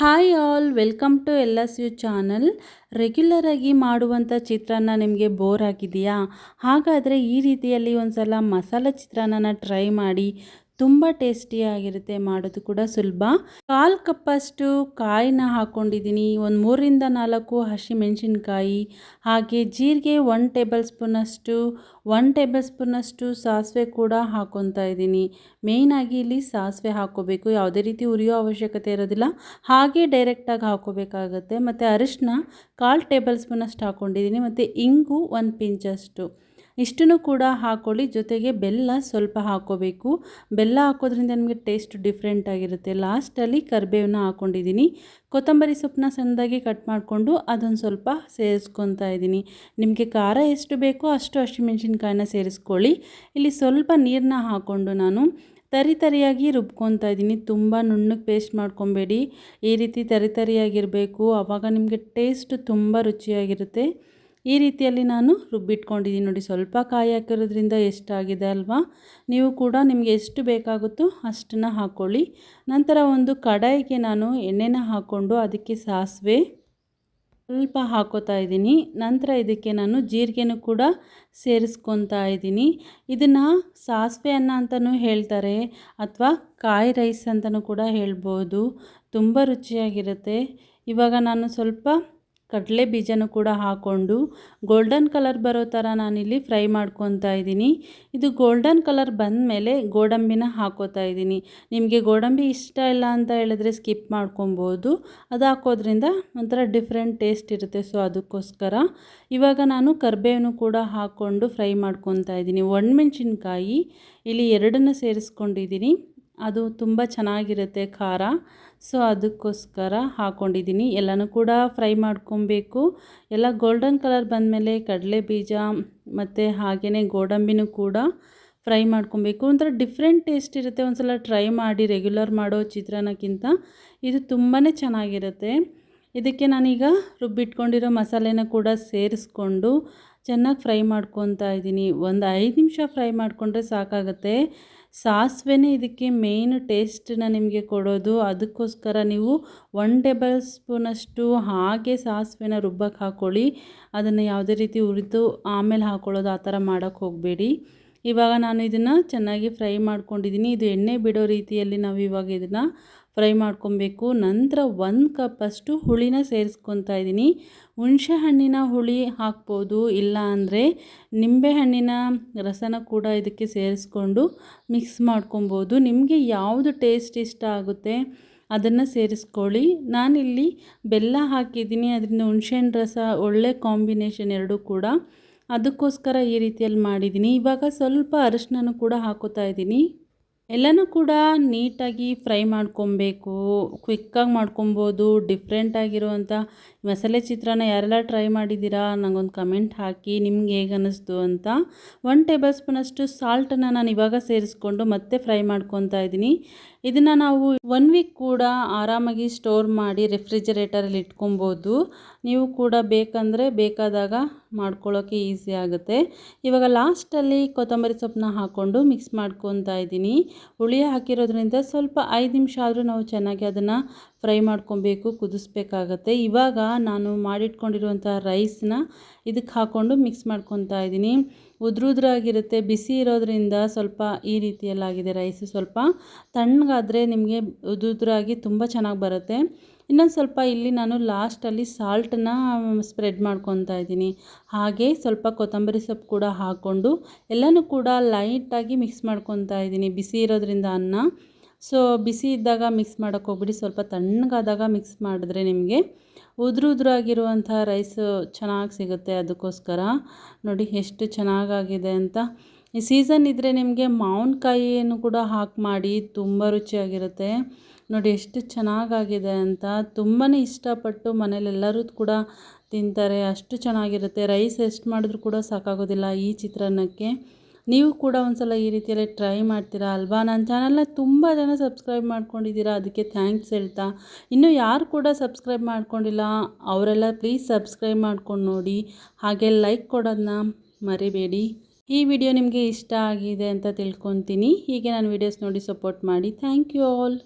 Hi all, welcome to L S U channel. ರೆಗ್ಯುಲರಾಗಿ ಮಾಡುವಂಥ ಚಿತ್ರಾನ್ನ ನಿಮಗೆ ಬೋರ್ ಆಗಿದೆಯಾ? ಹಾಗಾದರೆ ಈ ರೀತಿಯಲ್ಲಿ ಒಂದು ಸಲ ಮಸಾಲ ಚಿತ್ರಾನ್ನನ ಟ್ರೈ ಮಾಡಿ ತುಂಬ ಟೇಸ್ಟಿಯಾಗಿರುತ್ತೆ ಮಾಡೋದು ಕೂಡ ಸುಲಭ. ಕಾಲು ಕಪ್ಪಷ್ಟು ಕಾಯಿನ ಹಾಕ್ಕೊಂಡಿದ್ದೀನಿ ಒಂದು ಮೂರರಿಂದ ನಾಲ್ಕು ಹಸಿಮೆಣಸಿನ್ಕಾಯಿ ಹಾಗೆ ಜೀರಿಗೆ ಒನ್ ಟೇಬಲ್ ಸ್ಪೂನಷ್ಟು ಒನ್ ಟೇಬಲ್ ಸ್ಪೂನಷ್ಟು ಸಾಸಿವೆ ಕೂಡ ಹಾಕ್ಕೊತಾ ಇದ್ದೀನಿ. ಮೇಯ್ನಾಗಿ ಇಲ್ಲಿ ಸಾಸಿವೆ ಹಾಕ್ಕೋಬೇಕು ಯಾವುದೇ ರೀತಿ ಉರಿಯೋ ಅವಶ್ಯಕತೆ ಇರೋದಿಲ್ಲ. ಹಾಗೆ ಡೈರೆಕ್ಟಾಗಿ ಹಾಕ್ಕೋಬೇಕಾಗತ್ತೆ ಮತ್ತು ಅರಿಶಿನ ಕಾಲು ಟೇಬಲ್ ಸ್ಪೂನಷ್ಟು ಹಾಕ್ಕೊಂಡಿದ್ದೀನಿ ಮತ್ತು ಇಂಗು ಒಂದು ಪಿಂಚಷ್ಟು. ಇಷ್ಟನ್ನು ಕೂಡ ಹಾಕ್ಕೊಳ್ಳಿ ಜೊತೆಗೆ ಬೆಲ್ಲ ಸ್ವಲ್ಪ ಹಾಕ್ಕೋಬೇಕು ಬೆಲ್ಲ ಹಾಕೋದ್ರಿಂದ ನಿಮಗೆ ಟೇಸ್ಟ್ ಡಿಫ್ರೆಂಟ್ ಆಗಿರುತ್ತೆ. ಲಾಸ್ಟಲ್ಲಿ ಕರಿಬೇವನ್ನ ಹಾಕ್ಕೊಂಡಿದ್ದೀನಿ ಕೊತ್ತಂಬರಿ ಸೊಪ್ಪನ್ನ ಸಣ್ಣದಾಗಿ ಕಟ್ ಮಾಡಿಕೊಂಡು ಅದೊಂದು ಸ್ವಲ್ಪ ಸೇರಿಸ್ಕೊತಾ ಇದ್ದೀನಿ. ನಿಮಗೆ ಖಾರ ಎಷ್ಟು ಬೇಕೋ ಅಷ್ಟು ಹಸಿಮೆಣ್ಸಿನ್ಕಾಯಿನ ಸೇರಿಸ್ಕೊಳ್ಳಿ. ಇಲ್ಲಿ ಸ್ವಲ್ಪ ನೀರನ್ನ ಹಾಕ್ಕೊಂಡು ನಾನು ತರಿ ತರಿಯಾಗಿ ರುಬ್ಕೊತಾ ಇದ್ದೀನಿ. ತುಂಬ ನುಣ್ಣಗೆ ಪೇಸ್ಟ್ ಮಾಡ್ಕೊಬೇಡಿ. ಈ ರೀತಿ ತರಿ ತರಿಯಾಗಿರಬೇಕು. ಆವಾಗ ನಿಮಗೆ ಟೇಸ್ಟ್ ತುಂಬ ರುಚಿಯಾಗಿರುತ್ತೆ. ಈ ರೀತಿಯಲ್ಲಿ ನಾನು ರುಬ್ಬಿಟ್ಕೊಂಡಿದ್ದೀನಿ. ನೋಡಿ, ಸ್ವಲ್ಪ ಕಾಯಿ ಹಾಕಿರೋದ್ರಿಂದ ಎಷ್ಟಾಗಿದೆ ಅಲ್ವಾ? ನೀವು ಕೂಡ ನಿಮಗೆ ಎಷ್ಟು ಬೇಕಾಗುತ್ತೋ ಅಷ್ಟನ್ನು ಹಾಕ್ಕೊಳ್ಳಿ ನಂತರ ಒಂದು ಕಡಾಯಿಗೆ ನಾನು ಎಣ್ಣೆನ ಹಾಕ್ಕೊಂಡು ಅದಕ್ಕೆ ಸಾಸಿವೆ ಸ್ವಲ್ಪ ಹಾಕೋತಾ ಇದ್ದೀನಿ. ನಂತರ ಇದಕ್ಕೆ ನಾನು ಜೀರಿಗೆನೂ ಕೂಡ ಸೇರಿಸ್ಕೊತಾ ಇದ್ದೀನಿ. ಇದನ್ನು ಸಾಸಿವೆ ಅನ್ನ ಅಂತಲೂ ಹೇಳ್ತಾರೆ, ಅಥವಾ ಕಾಯಿ ರೈಸ್ ಅಂತಲೂ ಕೂಡ ಹೇಳ್ಬೋದು. ತುಂಬ ರುಚಿಯಾಗಿರುತ್ತೆ. ಇವಾಗ ನಾನು ಸ್ವಲ್ಪ ಕಡಲೆ ಬೀಜನೂ ಕೂಡ ಹಾಕ್ಕೊಂಡು ಗೋಲ್ಡನ್ ಕಲರ್ ಬರೋ ಥರ ನಾನಿಲ್ಲಿ ಫ್ರೈ ಮಾಡ್ಕೊತಾ ಇದ್ದೀನಿ. ಇದು ಗೋಲ್ಡನ್ ಕಲರ್ ಬಂದ ಮೇಲೆ ಗೋಡಂಬಿನ ಹಾಕೋತಾ ಇದ್ದೀನಿ. ನಿಮಗೆ ಗೋಡಂಬಿ ಇಷ್ಟ ಇಲ್ಲ ಅಂತ ಹೇಳಿದ್ರೆ ಸ್ಕಿಪ್ ಮಾಡ್ಕೊಬೋದು. ಅದು ಹಾಕೋದ್ರಿಂದ ಒಂಥರ ಡಿಫ್ರೆಂಟ್ ಟೇಸ್ಟ್ ಇರುತ್ತೆ. ಸೊ ಅದಕ್ಕೋಸ್ಕರ ಇವಾಗ ನಾನು ಕರ್ಬೇವನ್ನು ಕೂಡ ಹಾಕ್ಕೊಂಡು ಫ್ರೈ ಮಾಡ್ಕೊತಾ ಇದ್ದೀನಿ. ಒಣಮೆಣ್ಸಿನ್ಕಾಯಿ, ಇಲ್ಲಿ ಎರಡನ್ನು ಸೇರಿಸ್ಕೊಂಡಿದ್ದೀನಿ. ಅದು ತುಂಬ ಚೆನ್ನಾಗಿರುತ್ತೆ ಖಾರ. ಸೊ ಅದಕ್ಕೋಸ್ಕರ ಹಾಕ್ಕೊಂಡಿದ್ದೀನಿ ಎಲ್ಲನೂ ಕೂಡ ಫ್ರೈ ಮಾಡ್ಕೊಬೇಕು. ಎಲ್ಲ ಗೋಲ್ಡನ್ ಕಲರ್ ಬಂದಮೇಲೆ ಕಡಲೆ ಬೀಜ ಮತ್ತು ಹಾಗೆಯೇ ಗೋಡಂಬಿನೂ ಕೂಡ ಫ್ರೈ ಮಾಡ್ಕೊಬೇಕು. ಒಂಥರ ಡಿಫ್ರೆಂಟ್ ಟೇಸ್ಟ್ ಇರುತ್ತೆ. ಒಂದು ಸಲ ಟ್ರೈ ಮಾಡಿ, ರೆಗ್ಯುಲರ್ ಮಾಡೋ ಚಿತ್ರಾನ್ನಕ್ಕಿಂತ ಇದು ತುಂಬಾ ಚೆನ್ನಾಗಿರುತ್ತೆ. ಇದಕ್ಕೆ ನಾನೀಗ ರುಬ್ಬಿಟ್ಕೊಂಡಿರೋ ಮಸಾಲೆನ ಕೂಡ ಸೇರಿಸ್ಕೊಂಡು ಚೆನ್ನಾಗಿ ಫ್ರೈ ಮಾಡ್ಕೊತಾ ಇದ್ದೀನಿ. ಒಂದು ಐದು ನಿಮಿಷ ಫ್ರೈ ಮಾಡಿಕೊಂಡ್ರೆ ಸಾಕಾಗುತ್ತೆ. ಸಾಸಿವೆನೇ ಇದಕ್ಕೆ ಮೇಯ್ನ್ ಟೇಸ್ಟನ್ನ ನಿಮಗೆ ಕೊಡೋದು. ಅದಕ್ಕೋಸ್ಕರ ನೀವು ಒನ್ ಟೇಬಲ್ ಸ್ಪೂನಷ್ಟು ಹಾಗೆ ಸಾಸಿವೆನ ರುಬ್ಬಕ್ಕೆ ಹಾಕ್ಕೊಳ್ಳಿ ಅದನ್ನು ಯಾವುದೇ ರೀತಿ ಹುರಿದು ಆಮೇಲೆ ಹಾಕ್ಕೊಳ್ಳೋದು ಆ ಥರ ಮಾಡೋಕ್ಕೆ ಹೋಗಬೇಡಿ. ಇವಾಗ ನಾನು ಇದನ್ನು ಚೆನ್ನಾಗಿ ಫ್ರೈ ಮಾಡ್ಕೊಂಡಿದ್ದೀನಿ. ಇದು ಎಣ್ಣೆ ಬಿಡೋ ರೀತಿಯಲ್ಲಿ ನಾವು ಇವಾಗ ಇದನ್ನು ಫ್ರೈ ಮಾಡ್ಕೊಬೇಕು. ನಂತರ ಒಂದು ಕಪ್ಪಷ್ಟು ಹುಳಿನ ಸೇರಿಸ್ಕೊತಾ ಇದ್ದೀನಿ. ಹುಣಸೆ ಹಣ್ಣಿನ ಹುಳಿ ಹಾಕ್ಬೋದು. ಇಲ್ಲ ಅಂದರೆ ನಿಂಬೆಹಣ್ಣಿನ ರಸನ ಕೂಡ ಇದಕ್ಕೆ ಸೇರಿಸ್ಕೊಂಡು ಮಿಕ್ಸ್ ಮಾಡ್ಕೊಬೋದು. ನಿಮಗೆ ಯಾವುದು ಟೇಸ್ಟ್ ಇಷ್ಟ ಆಗುತ್ತೆ ಅದನ್ನು ಸೇರಿಸ್ಕೊಳ್ಳಿ. ನಾನಿಲ್ಲಿ ಬೆಲ್ಲ ಹಾಕಿದ್ದೀನಿ. ಅದರಿಂದ ಹುಣಸೆಹಣ್ಣು ರಸ ಒಳ್ಳೆ ಕಾಂಬಿನೇಷನ್ ಎರಡೂ ಕೂಡ. ಅದಕ್ಕೋಸ್ಕರ ಈ ರೀತಿಯಲ್ಲಿ ಮಾಡಿದ್ದೀನಿ. ಇವಾಗ ಸ್ವಲ್ಪ ಅರಶಿನ ಕೂಡ ಹಾಕೋತಾ ಇದ್ದೀನಿ. ಎಲ್ಲನೂ ಕೂಡ ನೀಟಾಗಿ ಫ್ರೈ ಮಾಡ್ಕೊಬೇಕು ಕ್ವಿಕ್ಕಾಗಿ ಮಾಡ್ಕೊಬೋದು ಡಿಫ್ರೆಂಟಾಗಿರುವಂಥ ಮಸಾಲೆ ಚಿತ್ರಾನ್ನ ಯಾರೆಲ್ಲ ಟ್ರೈ ಮಾಡಿದ್ದೀರಾ ನನಗೊಂದು ಕಮೆಂಟ್ ಹಾಕಿ ನಿಮ್ಗೆ ಹೇಗೆ ಅನ್ನಿಸ್ತು ಅಂತ. ಒನ್ ಟೇಬಲ್ ಸ್ಪೂನಷ್ಟು ಸಾಲ್ಟನ್ನು ನಾನು ಇವಾಗ ಸೇರಿಸ್ಕೊಂಡು ಮತ್ತೆ ಫ್ರೈ ಮಾಡ್ಕೊತಾ ಇದ್ದೀನಿ. ಇದನ್ನು ನಾವು ಒನ್ ವೀಕ್ ಕೂಡ ಆರಾಮಾಗಿ ಸ್ಟೋರ್ ಮಾಡಿ ರೆಫ್ರಿಜರೇಟರಲ್ಲಿ ಇಟ್ಕೊಬೋದು. ನೀವು ಕೂಡ ಬೇಕಂದರೆ ಬೇಕಾದಾಗ ಮಾಡ್ಕೊಳ್ಳೋಕ್ಕೆ ಈಸಿ ಆಗುತ್ತೆ. ಇವಾಗ ಲಾಸ್ಟಲ್ಲಿ ಕೊತ್ತಂಬರಿ ಸೊಪ್ಪನ್ನ ಹಾಕ್ಕೊಂಡು ಮಿಕ್ಸ್ ಮಾಡ್ಕೊತಾ ಇದ್ದೀನಿ. ಹುಳಿ ಹಾಕಿರೋದ್ರಿಂದ ಸ್ವಲ್ಪ ಐದು ನಿಮಿಷ ಆದರೂ ನಾವು ಚೆನ್ನಾಗಿ ಅದನ್ನು ಫ್ರೈ ಮಾಡ್ಕೊಬೇಕು, ಕುದಿಸ್ಬೇಕಾಗತ್ತೆ. ಇವಾಗ ನಾನು ಮಾಡಿಟ್ಕೊಂಡಿರುವಂಥ ರೈಸ್ನ ಇದಕ್ಕೆ ಹಾಕ್ಕೊಂಡು ಮಿಕ್ಸ್ ಮಾಡ್ಕೊತಾ ಇದ್ದೀನಿ. ಉದ್ರುದ್ರಾಗಿರುತ್ತೆ, ಬಿಸಿ ಇರೋದ್ರಿಂದ ಸ್ವಲ್ಪ ಈ ರೀತಿಯಲ್ಲಾಗಿದೆ ರೈಸು. ಸ್ವಲ್ಪ ತಣ್ಣಗಾದರೆ ನಿಮಗೆ ಉದುದ್ರಾಗಿ ತುಂಬ ಚೆನ್ನಾಗಿ ಬರುತ್ತೆ. ಇನ್ನೊಂದು ಸ್ವಲ್ಪ ಇಲ್ಲಿ ನಾನು ಲಾಸ್ಟಲ್ಲಿ ಸಾಲ್ಟನ್ನ ಸ್ಪ್ರೆಡ್ ಮಾಡ್ಕೊತಾ ಇದ್ದೀನಿ. ಹಾಗೆ ಸ್ವಲ್ಪ ಕೊತ್ತಂಬರಿ ಸೊಪ್ಪು ಕೂಡ ಹಾಕ್ಕೊಂಡು ಎಲ್ಲನೂ ಕೂಡ ಲೈಟಾಗಿ ಮಿಕ್ಸ್ ಮಾಡ್ಕೊತಾ ಇದ್ದೀನಿ. ಬಿಸಿ ಇರೋದ್ರಿಂದ ಅನ್ನ ಸೊ ಬಿಸಿ ಇದ್ದಾಗ ಮಿಕ್ಸ್ ಮಾಡೋಕ್ಕೆ ಹೋಗ್ಬಿಡಿ. ಸ್ವಲ್ಪ ತಣ್ಣಗಾದಾಗ ಮಿಕ್ಸ್ ಮಾಡಿದ್ರೆ ನಿಮಗೆ ಉದುರು ಉದುರಾಗಿರುವಂಥ ರೈಸ್ ಚೆನ್ನಾಗಿ ಸಿಗುತ್ತೆ ಅದಕ್ಕೋಸ್ಕರ. ನೋಡಿ ಎಷ್ಟು ಚೆನ್ನಾಗಾಗಿದೆ ಅಂತ. ಈ ಸೀಸನ್ ಇದ್ದರೆ ನಿಮಗೆ ಮಾವಿನಕಾಯಿಯನ್ನು ಕೂಡ ಹಾಕಿ ಮಾಡಿ ತುಂಬ ರುಚಿಯಾಗಿರುತ್ತೆ. ನೋಡಿ ಎಷ್ಟು ಚೆನ್ನಾಗಾಗಿದೆ ಅಂತ. ತುಂಬಾ ಇಷ್ಟಪಟ್ಟು ಮನೇಲೆಲ್ಲರೂ ಕೂಡ ತಿಂತಾರೆ. ಅಷ್ಟು ಚೆನ್ನಾಗಿರುತ್ತೆ. ರೈಸ್ ಎಷ್ಟು ಮಾಡಿದ್ರೂ ಕೂಡ ಸಾಕಾಗೋದಿಲ್ಲ ಈ ಚಿತ್ರಾನ್ನಕ್ಕೆ. ನೀವು ಕೂಡ ಒಂದ್ಸಲ ಈ ರೀತಿಯಲ್ಲಿ ಟ್ರೈ ಮಾಡ್ತೀರಾ ಅಲ್ವಾ? ನನ್ನ ಚಾನಲ್ನ ತುಂಬ ಜನ ಸಬ್ಸ್ಕ್ರೈಬ್ ಮಾಡ್ಕೊಂಡಿದ್ದೀರಾ, ಅದಕ್ಕೆ ಥ್ಯಾಂಕ್ಸ್ ಹೇಳ್ತಾ. ಇನ್ನೂ ಯಾರು ಕೂಡ ಸಬ್ಸ್ಕ್ರೈಬ್ ಮಾಡ್ಕೊಂಡಿಲ್ಲ, ಅವರೆಲ್ಲ ಪ್ಲೀಸ್ ಸಬ್ಸ್ಕ್ರೈಬ್ ಮಾಡ್ಕೊಂಡು ನೋಡಿ, ಹಾಗೆ ಲೈಕ್ ಕೊಡೋದನ್ನ ಮರಿಬೇಡಿ. ಈ ವಿಡಿಯೋ ನಿಮಗೆ ಇಷ್ಟ ಆಗಿದೆ ಅಂತ ತಿಳ್ಕೊತೀನಿ. ಹೀಗೆ ನಾನು ವೀಡಿಯೋಸ್ ನೋಡಿ ಸಪೋರ್ಟ್ ಮಾಡಿ. Thank you all